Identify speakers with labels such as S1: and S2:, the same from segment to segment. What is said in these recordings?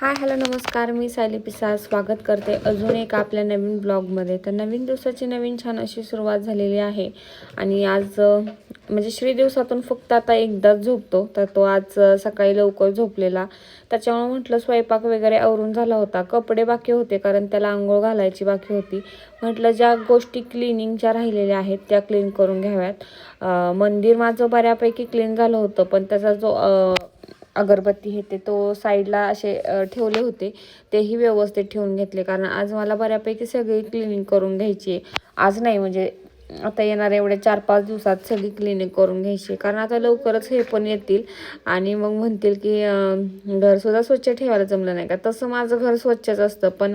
S1: Hi hello नमस्कार. मी सायली पिसाळ स्वागत करते अजून एक आपल्या नवीन ब्लॉगमध्ये. तर नवीन दिवसाची नवीन छान अशी सुरुवात झालेली आहे. आणि आज म्हणजे श्री दिवसातून फक्त आता एकदाच झोपतो. तर तो आज सकाळी लवकर झोपलेला. त्याच्यामुळे म्हटलं स्वयंपाक वगैरे आवरून झाला होता. कपडे बाकी होते कारण त्याला आंघोळ घालायची बाकी होती. म्हटलं ज्या गोष्टी क्लिनिंगच्या राहिलेल्या आहेत त्या क्लीन करून घ्याव्यात. मंदिर माझं बऱ्यापैकी क्लीन झालं होतं. पण त्याचा जो अगरबत्ती हे ते तो साईडला असे ठेवले होते. तेही व्यवस्थित ठेवून घेतले. कारण आज मला बऱ्यापैकी सगळी क्लिनिंग करून घ्यायची. आहे आज नाही म्हणजे आता येणाऱ्या एवढ्या चार पाच दिवसात सगळी क्लिनिंग करून घ्यायची. आहे. कारण आता लवकरच हे पण येतील. आणि मग म्हणतील की घरसुद्धा स्वच्छ ठेवायला जमलं नाही का? तसं माझं घर स्वच्छच असतं. पण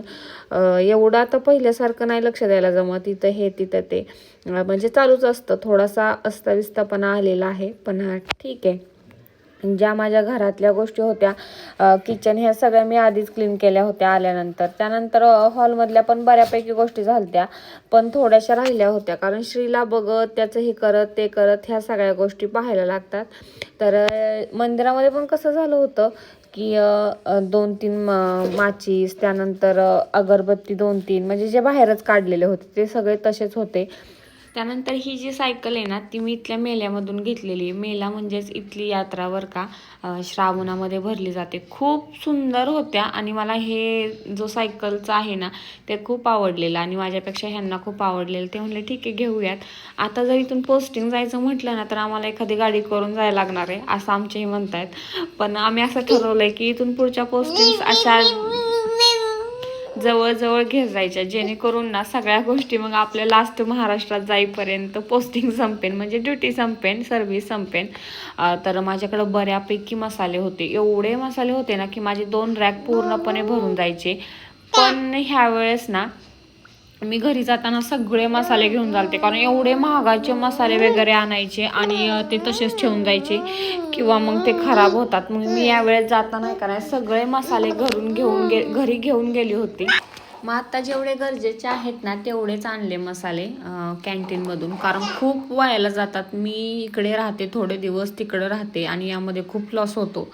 S1: एवढं आता पहिल्यासारखं नाही लक्ष द्यायला जमत. तिथं हे तिथं ते. म्हणजे चालूच असतं. थोडासा अस्ताविस्तापणा आलेला आहे. पण हा ठीक आहे. ज्या माझ्या घरातल्या गोष्टी होत्या किचन ह्या सगळ्या मी आधीच क्लीन केल्या होत्या आल्यानंतर. त्यानंतर हॉलमधल्या पण बऱ्यापैकी गोष्टी झालत्या पण थोड्याशा राहिल्या होत्या. कारण श्रीला बघत त्याचं हे करत ते करत ह्या सगळ्या गोष्टी पाहायला लागतात. तर मंदिरामध्ये पण कसं झालं होतं की दोन तीन म- माचीस त्यानंतर अगरबत्ती दोन तीन म्हणजे जे बाहेरच काढलेले होते ते सगळे तसेच होते. त्यानंतर ही जी सायकल आहे ना ती मी इथल्या मेल्यामधून घेतलेली आहे. मेला म्हणजेच इथली यात्रा वर का श्रावणामध्ये भरली जाते. खूप सुंदर होत्या आणि मला हे जो सायकलचं आहे ना ते खूप आवडलेलं आणि माझ्यापेक्षा ह्यांना खूप आवडलेलं. ते म्हणले ठीक आहे घेऊयात. आता जर इथून पोस्टिंग जायचं म्हटलं ना तर आम्हाला एखादी गाडी करून जायला लागणार आहे असं आमचेही म्हणतायत. पण आम्ही असं ठरवलंय की इथून पुढच्या पोस्टिंग अशा जवळजवळ घेत जायच्या. जेणेकरून ना सगळ्या गोष्टी मग आपल्या लास्ट महाराष्ट्रात जाईपर्यंत पोस्टिंग संपेन. म्हणजे ड्युटी संपेन सर्व्हिस संपेन. तर माझ्याकडं बऱ्यापैकी मसाले होते. एवढे मसाले होते ना की माझे दोन रॅक पूर्णपणे भरून जायचे. पण ह्यावेळेस ना मी घरी जाताना सगळे मसाले घेऊन जाते. कारण एवढे महागाचे मसाले वगैरे आणायचे आणि ते तसेच ठेवून जायचे किंवा मग ते खराब होतात. मग मी यावेळेस जाताना काय सगळे मसाले घरून घेऊन गे घरी घेऊन गेली होती. मग आत्ता जेवढे गरजेचे आहेत ना तेवढेच आणले मसाले कॅन्टीनमधून कारण खूप वायाला जातात. मी इकडे राहते थोडे दिवस तिकडे राहते आणि यामध्ये खूप लॉस होतो.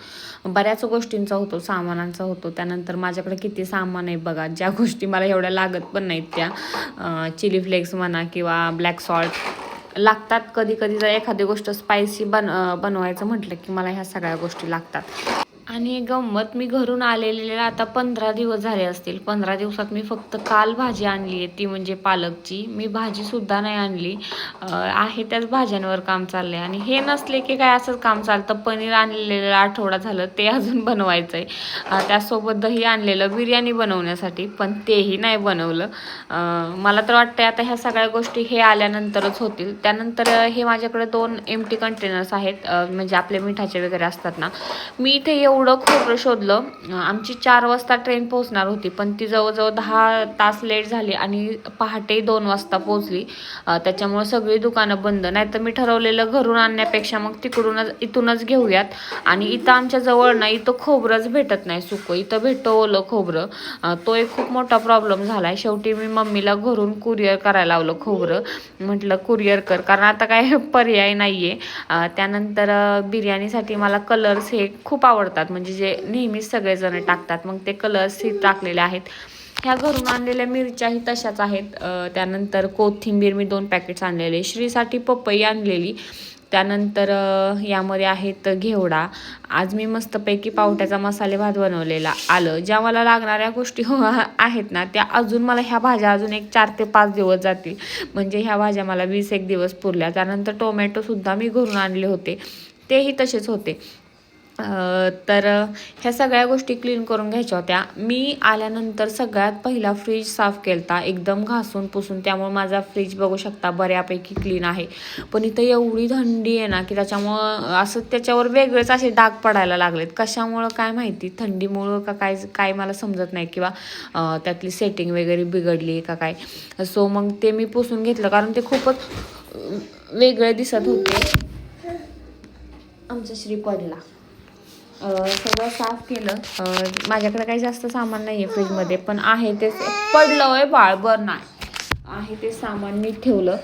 S1: बऱ्याच गोष्टींचा होतो सामानांचा होतो. त्यानंतर माझ्याकडे किती सामान आहे बघा ज्या गोष्टी मला एवढ्या लागत पण नाहीत त्या. चिली फ्लेक्स म्हणा किंवा ब्लॅक सॉल्ट लागतात कधी कधी जर एखादी गोष्ट स्पायसी बन बनवायचं म्हटलं की मला ह्या सगळ्या गोष्टी लागतात. आणि गंमत मी घरून आलेले आता पंधरा दिवस झाले असतील. पंधरा दिवसात मी फक्त काल भाजी आणली आहे ती म्हणजे पालकची. मी भाजीसुद्धा नाही आणली. आहे त्याच भाज्यांवर काम चाललं आहे आणि हे नसले की काय असंच काम चालतं. पनीर आणलेलं आठवडा झालं ते अजून बनवायचं आहे त्यासोबत दही आणलेलं बिर्याणी बनवण्यासाठी पण तेही नाही बनवलं. मला तर वाटतं आता ह्या सगळ्या गोष्टी हे आल्यानंतरच होतील. त्यानंतर हे माझ्याकडे दोन एम टी कंटेनर्स आहेत म्हणजे आपले मिठाचे वगैरे असतात ना. मी इथे एवढं थोडं खोबरं शोधलं. आमची चार वाजता ट्रेन पोहोचणार होती पण ती जवळजवळ दहा तास लेट झाली आणि पहाटे दोन वाजता पोहोचली. त्याच्यामुळं त्याच्यामुळे सगळी दुकानं बंद. नाही तर मी ठरवलेलं घरून आणण्यापेक्षा मग तिकडूनच इथूनच घेऊयात. आणि इथं आमच्या जवळ ना इथं खोबरंच भेटत नाही सुकं. इथं भेटतो ओलं खोबरं. तो एक खूप मोठा प्रॉब्लेम झाला आहे शेवटी मी मम्मीला घरून कुरिअर करायला लावलं खोबरं. म्हटलं कुरिअर कर. कारण आता काय पर्याय नाही आहे त्यानंतर बिर्याणीसाठी मला कलर्स हे खूप आवडतात. म्हणजे जे नेहमीच सगळेजण टाकतात. मग ते कलर्स ही टाकलेले आहेत. ह्या घरून आणलेल्या मिरच्याही तशाच आहेत. त्यानंतर कोथिंबीर मी दोन पॅकेट्स आणलेले. श्रीसाठी पपई आणलेली. त्यानंतर यामध्ये आहेत घेवडा. आज मी मस्तपैकी पावट्याचा मसाले भात बनवलेला. आलं. ज्या मला लागणाऱ्या गोष्टी हो, आहेत ना त्या अजून मला ह्या भाज्या अजून एक चार ते पाच दिवस जातील. म्हणजे ह्या भाज्या मला वीस एक दिवस पुरल्या. त्यानंतर टोमॅटोसुद्धा मी घरून आणले होते. तेही तसेच होते. तर ह्या सगळ्या गोष्टी क्लीन करून घ्यायच्या होत्या. मी आल्यानंतर सगळ्यात पहिला फ्रीज साफ केलता. एकदम घासून पुसून. त्यामुळे माझा फ्रीज बघू शकता बऱ्यापैकी क्लीन आहे. पण इथं एवढी थंडी आहे ना की त्याच्यामुळं असं त्याच्यावर वेगळेच असे डाग पडायला लागलेत. कशामुळं काय माहिती? थंडीमुळं का काय काय मला समजत नाही. किंवा त्यातली सेटिंग वगैरे बिघडली का काय? सो मग ते मी पुसून घेतलं. कारण ते खूपच वेगळे दिसत होते. आमचा श्री पडला सगळं साफ केलं. माझ्याकडे काही जास्त सामान नाही आहे फ्रीजमध्ये पण आहे ते पडलं आहे बाळ बरं नाही. आहे ते सामान मी ठेवलं.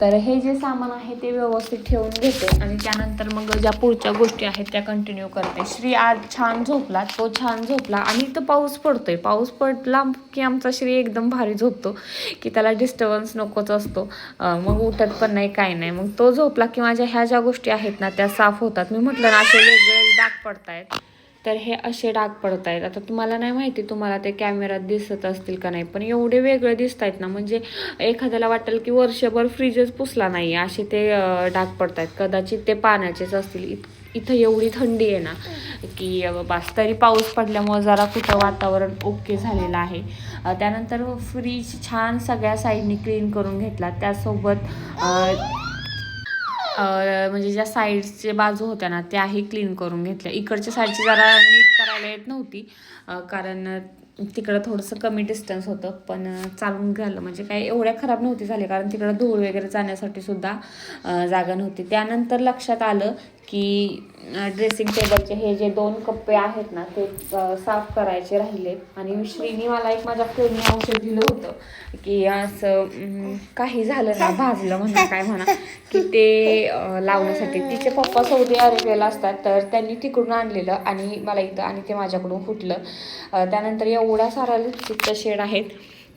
S1: तर हे जे सामान आहे ते व्यवस्थित ठेवून घेते आणि त्यानंतर मग ज्या पुढच्या गोष्टी आहेत त्या कंटिन्यू करते. श्री आज छान झोपला तो छान झोपला आणि इथं पाऊस पडतोय. पाऊस पडला की आमचा श्री एकदम भारी झोपतो की त्याला डिस्टर्बन्स नकोच असतो. मग उठत पण नाही काय नाही. मग तो झोपला की माझ्या ह्या ज्या गोष्टी आहेत ना त्या साफ होतात. मी म्हटलं ना असे वेगवेगळे डाग पडतायत. तर हे असे डाग पडत आहेत. आता तुम्हाला नाही माहिती तुम्हाला ते कॅमेऱ्यात दिसत असतील का नाही पण एवढे वेगळे दिसत आहेत ना म्हणजे एखाद्याला वाटेल की वर्षभर फ्रीजच पुसला नाही असे ते डाग पडत आहेत कदाचित ते पाण्याचेच असतील. इत इथं एवढी थंडी आहे ना की बास तरी पाऊस पडल्यामुळे जरा कुठं वातावरण ओके झालेलं आहे. त्यानंतर फ्रीज छान सगळ्या साईडनी क्लीन करून घेतला. त्यासोबत म्हणजे ज्या साईडचे बाजू होत्या ना त्याही क्लीन करून घेतल्या. इकडच्या साईडची जरा नीट करायला येत नव्हती कारण तिकडं थोडंसं कमी डिस्टन्स होतं पण चालून झालं. म्हणजे काय एवढ्या खराब नव्हती झाली कारण तिकडं धूळ वगैरे जाण्यासाठी सुद्धा जागा नव्हती. त्यानंतर लक्षात आलं की ड्रेसिंग टेबलचे हे जे दोन कप्पे आहेत ना ते साफ करायचे राहिले. आणि श्रीनी मला एक माझ्या फ्रेंडने औषध दिलं होतं की असं काही झालं ना भाजलं म्हणा काय म्हणा की ते लावण्यासाठी. तिचे पप्पा सौदी अरेबियाला असतात तर त्यांनी तिकडून आणलेलं आणि मला इथं आणि ते माझ्याकडून फुटलं. त्यानंतर एवढ्या साऱ्या लिपस्टिकच्या शेड आहेत.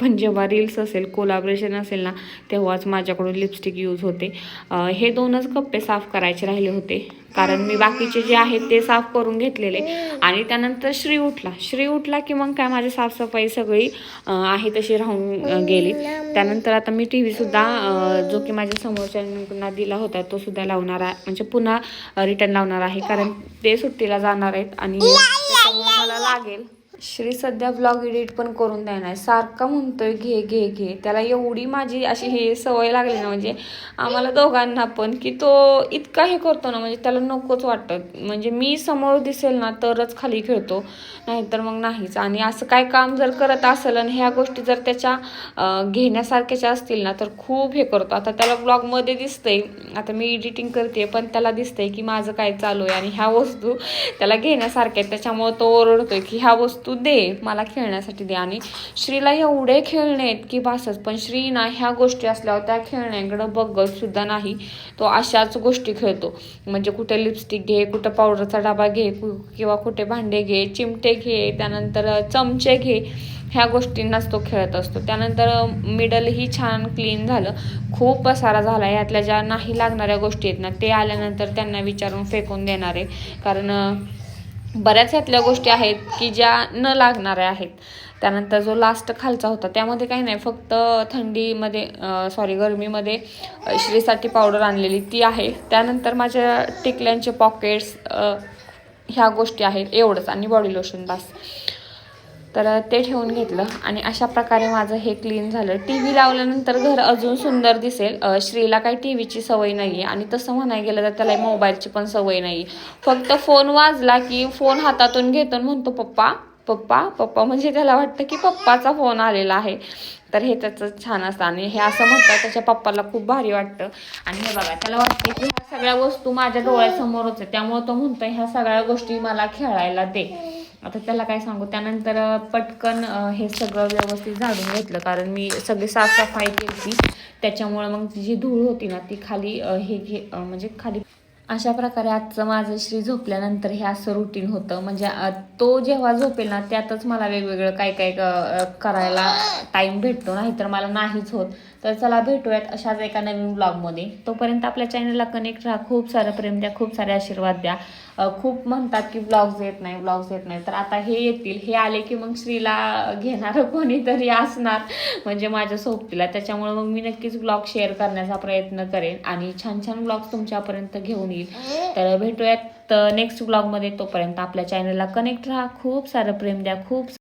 S1: पण जेव्हा रील्स असेल कोलाब्रेशन असेल ना तेव्हाच माझ्याकडून लिपस्टिक यूज होते. अं, हे दोनच कप्पे साफ करायचे राहिले होते. कारण मी बाकीचे जे आहेत ते साफ करून घेतलेले. आणि त्यानंतर श्री उठला. श्री उठला की मग काय माझी साफसफाई सगळी आहे तशी राहून गेली. त्यानंतर आता मी टी व्हीसुद्धा जो की माझ्या समोरच्यांना दिला होता तो सुद्धा लावणार आहे. म्हणजे पुन्हा रिटर्न लावणार आहे. कारण ते सुट्टीला जाणार आहेत आणि मला लागेल. श्री सध्या ब्लॉग एडिट पण करून देणार सारखा म्हणतोय घे घे घे. त्याला एवढी माझी अशी हे सवय लागली ना म्हणजे आम्हाला दोघांना पण की तो इतका हे करतो ना म्हणजे त्याला नकोच वाटत. म्हणजे मी समोर दिसेल ना तरच खाली खेळतो. नाहीतर मग नाहीच. आणि असं काय काम जर करत असेल आणि ह्या गोष्टी जर त्याच्या घेण्यासारख्याच्या असतील ना तर खूप हे करतो. आता त्याला ब्लॉगमध्ये दिसतंय. आता मी एडिटिंग करते पण त्याला दिसतंय की माझं काय चालू आहे आणि ह्या वस्तू त्याला घेण्यासारख्या आहेत. त्याच्यामुळे तो ओरडतोय की ह्या वस्तू तू दे मला खेळण्यासाठी दे. आणि श्रीला एवढे खेळणे आहेत की बासच पण श्री ना ह्या गोष्टी असल्यावर त्या खेळण्याकडं बघत सुद्धा नाही. तो अशाच गोष्टी खेळतो. म्हणजे कुठे लिपस्टिक घे कुठं पावडरचा डबा घे कु- किंवा कुठे भांडे घे चिमटे घे त्यानंतर चमचे घे ह्या गोष्टींनाच तो खेळत असतो. त्यानंतर मिडलही छान क्लीन झालं. खूप पसारा झाला. यातल्या ज्या नाही लागणाऱ्या गोष्टी आहेत ना ते आल्यानंतर त्यांना विचारून फेकून देणार आहे. कारण बऱ्याच यातल्या गोष्टी आहेत की ज्या न लागणाऱ्या आहेत. त्यानंतर जो लास्ट खालचा होता त्यामध्ये काही नाही. फक्त थंडीमध्ये सॉरी गरमीमध्ये श्रीसाठी पावडर आणलेली ती आहे. त्यानंतर माझ्या टिकल्यांचे पॉकेट्स ह्या गोष्टी आहेत. एवढंच. आणि बॉडी लोशन बस. तर ते ठेवून घेतलं आणि अशा प्रकारे माझं हे क्लीन झालं. टी व्ही लावल्यानंतर घर अजून सुंदर दिसेल. श्रीला काही टी व्हीची सवय नाही आहे आणि तसं म्हणायला गेलं तर त्याला मोबाईलची पण सवय नाही फक्त फोन वाजला की फोन हातातून घेतो आणि म्हणतो पप्पा पप्पा पप्पा. म्हणजे त्याला वाटतं की पप्पाचा फोन आलेला आहे. तर हे त्याचं छान असतं आणि हे असं म्हणतात त्याच्या पप्पाला खूप भारी वाटतं. आणि हे बघा त्याला वाटतं की ह्या सगळ्या वस्तू माझ्या डोळ्यासमोरच आहे त्यामुळे तो म्हणतो ह्या सगळ्या गोष्टी मला खेळायला दे. आता त्याला काय सांगू? त्यानंतर पटकन हे सगळं व्यवस्थित झाडून घेतलं. कारण मी सगळी साफसफाई केली. त्याच्यामुळं मग जी धूळ होती ना ती खाली हे घे म्हणजे खाली अशा प्रकारे आजचं माझं श्री झोपल्यानंतर हे असं रुटीन होतं. म्हणजे तो जेव्हा झोपेल ना त्यातच मला वेगवेगळं काय काय करायला टाईम भेटतो. नाही तर मला नाहीच होत. तर चला भेटूयात अशाच एका नवीन ब्लॉगमध्ये तोपर्यंत आपल्या चॅनलला कनेक्ट राहा. खूप सारं प्रेम द्या खूप सारे आशीर्वाद द्या. खूप म्हणतात की ब्लॉग्स येत नाही ब्लॉग्स येत नाही. तर आता हे येतील. हे आले की मग श्रीला घेणारं कोणीतरी असणार म्हणजे माझ्या सोबतीला. त्याच्यामुळे मग मी नक्कीच ब्लॉग शेअर करण्याचा प्रयत्न करेन आणि छान छान ब्लॉग्स तुमच्यापर्यंत घेऊन येईल. तर भेटूयात नेक्स्ट ब्लॉगमध्ये तोपर्यंत आपल्या चॅनलला कनेक्ट राहा. खूप सारं प्रेम द्या खूप